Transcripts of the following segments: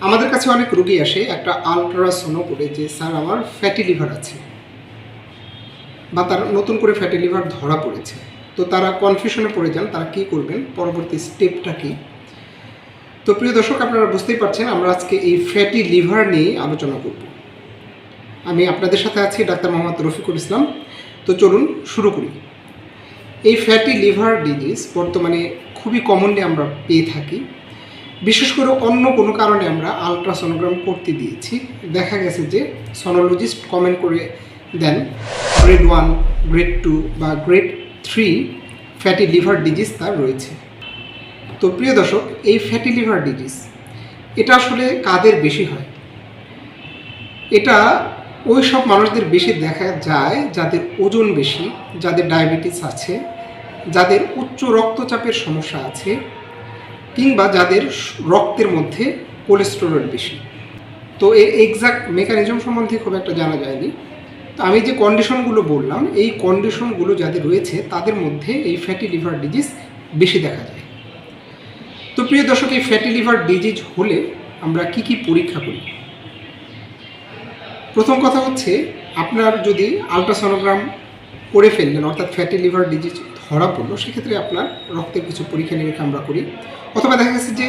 আমাদের কাছে অনেক রোগী আসে, একটা আলট্রাসোনো করে যে, স্যার, আমার ফ্যাটি লিভার আছে। বা তার নতুন করে ফ্যাটি লিভার ধরা পড়েছে। তো তারা কনফিউশনে পড়ে যান, তারা কী করবেন? পরবর্তী স্টেপটা কী? তো প্রিয় দর্শক, আপনারা বুঝতেই পারছেন, আমরা আজকে এই ফ্যাটি লিভার নিয়ে আলোচনা করব। আমি আপনাদের সাথে আছি ডাক্তার মোহাম্মদ রফিকুল ইসলাম। তো চলুন শুরু করি। এই ফ্যাটি লিভার ডিজিজ বর্তমানে খুবই কমনলি আমরা পেয়ে থাকি। বিশেষ করে অন্য কোনো কারণে আমরা আলট্রাসোনোগ্রাম করতে দিয়েছি। দেখা গেছে যে সনোলজিস্ট কমেন্ট করে দেন গ্রেড ওয়ান গ্রেড টু বা grade three fatty liver disease তার রয়েছে। তো প্রিয় দর্শক, এই ফ্যাটি লিভার ডিজিজ এটা আসলে কাদের বেশি হয়? এটা ওই সব মানুষদের বেশি দেখা যায় যাদের ওজন বেশি, যাদের ডায়াবেটিস আছে, যাদের উচ্চ রক্তচাপের সমস্যা আছে কিংবা যাদের রক্তের মধ্যে কোলেস্টেরল বেশি। তো এর এক্সাক্ট মেকানিজম সম্বন্ধে খুব একটা জানা যায়নি। তো আমি যে কন্ডিশনগুলো বললাম, এই কন্ডিশনগুলো যাদের রয়েছে, তাদের মধ্যে এই ফ্যাটি লিভার ডিজিজ বেশি দেখা যায়। তো প্রিয় দর্শক, এই ফ্যাটি লিভার ডিজিজ হলে আমরা কি কি পরীক্ষা করি? প্রথম কথা হচ্ছে, আপনার যদি আলট্রাসোনোগ্রাম করে ফেললেন, অর্থাৎ ফ্যাটি লিভার ডিজিজ ধরা পড়ল, সেক্ষেত্রে আপনার রক্তের কিছু পরীক্ষা নিরীক্ষা আমরা করি। অথবা দেখা গেছে যে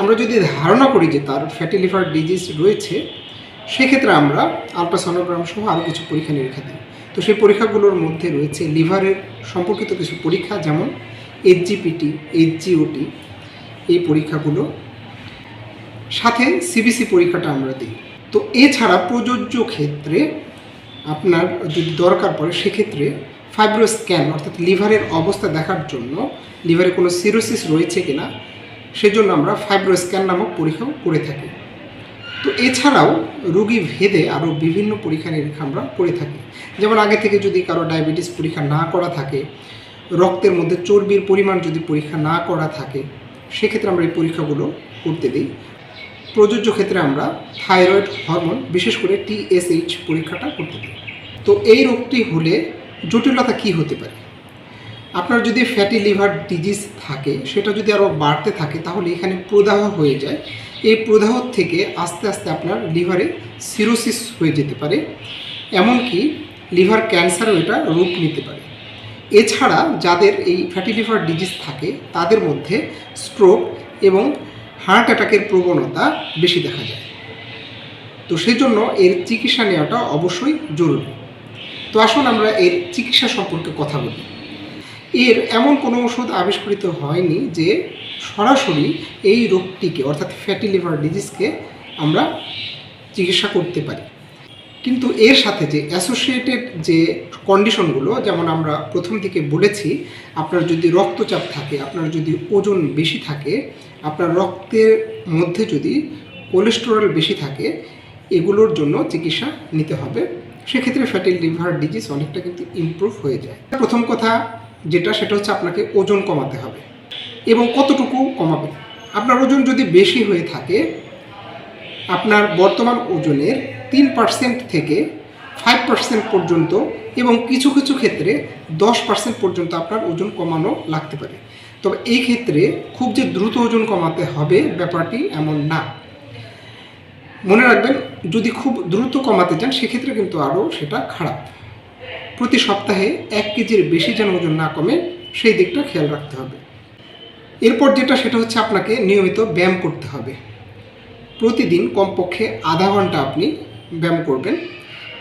আমরা যদি ধারণা করি যে তার ফ্যাটি লিভার ডিজিজ রয়েছে, সেক্ষেত্রে আমরা আলট্রাসোনোগ্রাম সহ আরও কিছু পরীক্ষা নিরীক্ষা দিই। তো সেই পরীক্ষাগুলোর মধ্যে রয়েছে লিভারের সম্পর্কিত কিছু পরীক্ষা, যেমন এইচজিপিটি এইচজিওটি এই পরীক্ষাগুলো। সাথে সিবিসি পরীক্ষাটা আমরা দিই। তো এছাড়া প্রযোজ্য ক্ষেত্রে আপনার যদি দরকার পড়ে, সেক্ষেত্রে ফাইব্রো স্ক্যান অর্থাৎ লিভারের অবস্থা দেখার জন্য লিভারে কোনো সিরোসিস রয়েছে কিনা, সেজন্য আমরা ফাইব্রো স্ক্যান নামক পরীক্ষাও করে থাকি। তো এছাড়াও রোগী ভেদে আরও বিভিন্ন পরীক্ষা নিরীক্ষা আমরা করে থাকি। যেমন আগে থেকে যদি কারও ডায়াবেটিস পরীক্ষা না করা থাকে, রক্তের মধ্যে চর্বির পরিমাণ যদি পরীক্ষা না করা থাকে, সেক্ষেত্রে আমরা এই পরীক্ষাগুলো করতে দিই। প্রযোজ্য ক্ষেত্রে আমরা থাইরয়েড হরমোন, বিশেষ করে টিএসএইচ পরীক্ষাটা করতে দিই। তো এই রোগটি হলে জটিলতা কি হতে পারে? আপনার যদি ফ্যাটি লিভার ডিজিজ থাকে, সেটা যদি আরও বাড়তে থাকে, তাহলে এখানে প্রদাহ হয়ে যায়। এই প্রদাহ থেকে আস্তে আস্তে আপনার লিভারে সিরোসিস হয়ে যেতে পারে, এমনকি লিভার ক্যান্সারও এটা রূপ নিতে পারে। এছাড়া যাদের এই ফ্যাটি লিভার ডিজিজ থাকে, তাদের মধ্যে স্ট্রোক এবং হার্ট অ্যাটাকের প্রবণতা বেশি দেখা যায়। তো সেই জন্য এর চিকিৎসা নেওয়াটা অবশ্যই জরুরি। তো আসুন আমরা এর চিকিৎসা সম্পর্কে কথা বলি। এর এমন কোনো ওষুধ আবিষ্কৃত হয়নি যে সরাসরি এই রোগটিকে, অর্থাৎ ফ্যাটি লিভার ডিজিজকে আমরা চিকিৎসা করতে পারি। কিন্তু এর সাথে যে অ্যাসোসিয়েটেড যে কন্ডিশনগুলো যেমন আমরা প্রথম থেকে বলেছি, আপনার যদি রক্তচাপ থাকে, আপনার যদি ওজন বেশি থাকে, আপনার রক্তের মধ্যে যদি কোলেস্টেরল বেশি থাকে, এগুলোর জন্য চিকিৎসা নিতে হবে। সেক্ষেত্রে ফ্যাটি লিভার ডিজিজ অনেকটা কিন্তু ইমপ্রুভ হয়ে যায়। প্রথম কথা যেটা, সেটা হচ্ছে আপনাকে ওজন কমাতে হবে এবং কতটুকু কমাবে আপনার ওজন যদি বেশি হয়ে থাকে, আপনার বর্তমান ওজনের তিন পার্সেন্ট থেকে ফাইভ পার্সেন্ট পর্যন্ত এবং কিছু কিছু ক্ষেত্রে দশ পার্সেন্ট পর্যন্ত আপনার ওজন কমানো লাগতে পারে। তবে এই ক্ষেত্রে খুব যে দ্রুত ওজন কমাতে হবে ব্যাপারটি এমন না। মনে রাখবেন, যদি খুব দ্রুত কমাতে চান, সেক্ষেত্রে কিন্তু আরও সেটা খারাপ। প্রতি সপ্তাহে এক কেজির বেশি যেন ওজন না কমে, সেই দিকটা খেয়াল রাখতে হবে। এরপর যেটা, সেটা হচ্ছে আপনাকে নিয়মিত ব্যায়াম করতে হবে। প্রতিদিন কমপক্ষে আধা ঘণ্টা আপনি ব্যায়াম করবেন।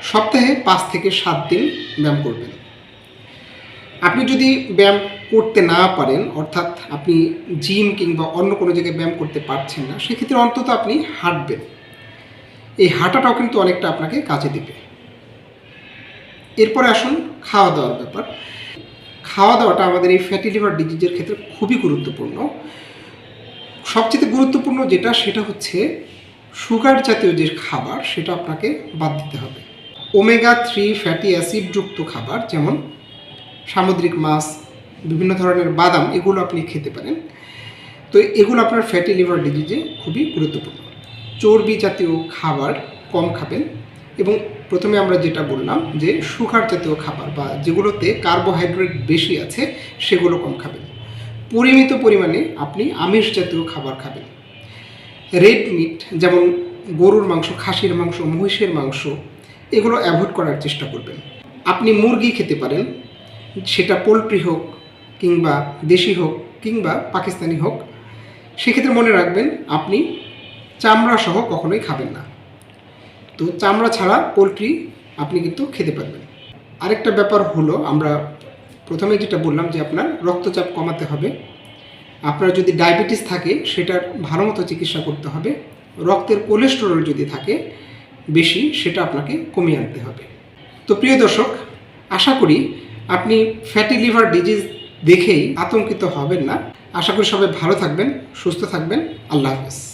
সপ্তাহে পাঁচ থেকে সাত দিন ব্যায়াম করবেন। আপনি যদি ব্যায়াম করতে না পারেন, অর্থাৎ আপনি জিম কিংবা অন্য কোনো জায়গায় ব্যায়াম করতে পারছেন না, সেক্ষেত্রে অন্তত আপনি হাঁটবেন। এই হাঁটাটাও কিন্তু অনেকটা আপনাকে কাজে দেবে। এরপরে আসুন খাওয়া দাওয়ার ব্যাপার। খাওয়া দাওয়াটা আমাদের এই ফ্যাটি লিভার ডিজিজের ক্ষেত্রে খুবই গুরুত্বপূর্ণ। সবচেয়ে গুরুত্বপূর্ণ যেটা, সেটা হচ্ছে সুগার জাতীয় যে খাবার, সেটা আপনাকে বাদ দিতে হবে। ওমেগা থ্রি ফ্যাটি অ্যাসিডযুক্ত খাবার, যেমন সামুদ্রিক মাছ, বিভিন্ন ধরনের বাদাম, এগুলো আপনি খেতে পারেন। তো এগুলো আপনার ফ্যাটি লিভার ডিজিজে খুবই গুরুত্বপূর্ণ। চর্বি জাতীয় খাবার কম খাবেন এবং প্রথমে আমরা যেটা বললাম যে সুগার জাতীয় খাবার বা যেগুলোতে কার্বোহাইড্রেট বেশি আছে, সেগুলো কম খাবেন। পরিমিত পরিমাণে আপনি আমিষ জাতীয় খাবার খাবেন। রেড মিট যেমন গরুর মাংস, খাসির মাংস, মহিষের মাংস, এগুলো অ্যাভয়েড করার চেষ্টা করবেন। আপনি মুরগি খেতে পারেন, সেটা পোলট্রি হোক কিংবা দেশি হোক কিংবা পাকিস্তানি হোক, সেক্ষেত্রে মনে রাখবেন আপনি চামড়া সহ কখনোই খাবেন না। তো চামড়া ছাড়া পোলট্রি আপনি কিন্তু খেতে পারবেন। আরেকটা ব্যাপার হলো, আমরা প্রথমে যেটা বললাম যে আপনার রক্তচাপ কমাতে হবে। আপনার যদি ডায়াবেটিস থাকে, সেটার ভালো মতো চিকিৎসা করতে হবে। রক্তের কোলেস্টেরল যদি থাকে বেশি, সেটা আপনাকে কমিয়ে আনতে হবে। তো প্রিয় দর্শক, আশা করি আপনি ফ্যাটি লিভার ডিজিজ দেখেই আতঙ্কিত হবেন না। আশা করি সবাই ভালো থাকবেন, সুস্থ থাকবেন। আল্লাহ হাফেজ।